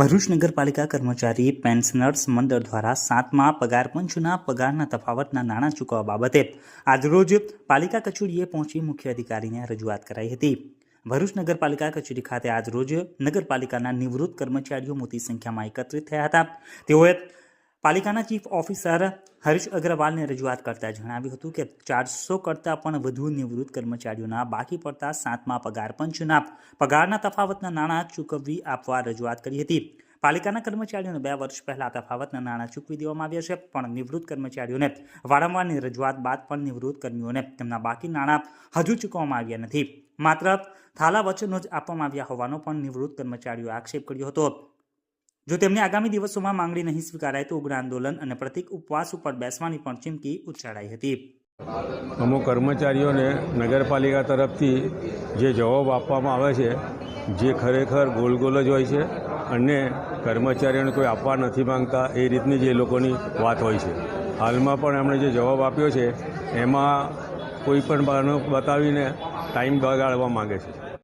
ભરૂચ નગરપાલિકા કર્મચારી, પેન્શનર્સ, મંડળ દ્વારા સાતમા પગાર પંચના પગારના તફાવતના નાણાં ચૂકવવા બાબતે આજરોજ પાલિકા કચેરીએ પહોંચી મુખ્ય અધિકારીને રજૂઆત કરાઈ હતી. ભરૂચ નગરપાલિકા કચેરી ખાતે આજરોજ નગરપાલિકાના નિવૃત્ત કર્મચારીઓ મોટી સંખ્યામાં એકત્રિત થયા હતા. તેઓએ પાલિકાના ચીફ ઓફિસર હરીશ અગ્રવાલને રજૂઆત કરતા જણાવ્યું હતું કે ચારસો કરતાં પણ વધુ નિવૃત્ત કર્મચારીઓના બાકી પડતા સાતમા પગાર પંચના પગારના તફાવતના નાણાં ચૂકવવી આપવા રજૂઆત કરી હતી. પાલિકાના કર્મચારીઓને બે વર્ષ પહેલા તફાવતના નાણાં ચૂકવી દેવામાં આવ્યા છે, પણ નિવૃત્ત કર્મચારીઓને વારંવારની રજૂઆત બાદ પણ નિવૃત્ત કર્મીઓને તેમના બાકી નાણાં હજુ ચૂકવવામાં આવ્યા નથી. માત્ર થાલા વચનો જ આપવામાં આવ્યા હોવાનો પણ નિવૃત્ત કર્મચારીઓએ આક્ષેપ કર્યો હતો. જો તેમને આગામી દિવસોમાં માંગણી નહીં સ્વીકારાય તો ઉગ્ર આંદોલન અને પ્રતિક ઉપવાસ ઉપર બેસવાની પણ ચીમકી ઉચ્ચારાઈ હતી. અમુક કર્મચારીઓને નગરપાલિકા તરફથી જે જવાબ આપવામાં આવે છે, જે ખરેખર ગોલ ગોલ જ હોય છે અને કર્મચારીઓને કોઈ આપવા નથી માંગતા, એ રીતની જે લોકોની વાત હોય છે. હાલમાં પણ એમણે જે જવાબ આપ્યો છે, એમાં કોઈ પણ બતાવીને ટાઈમ બગાડવા માંગે છે.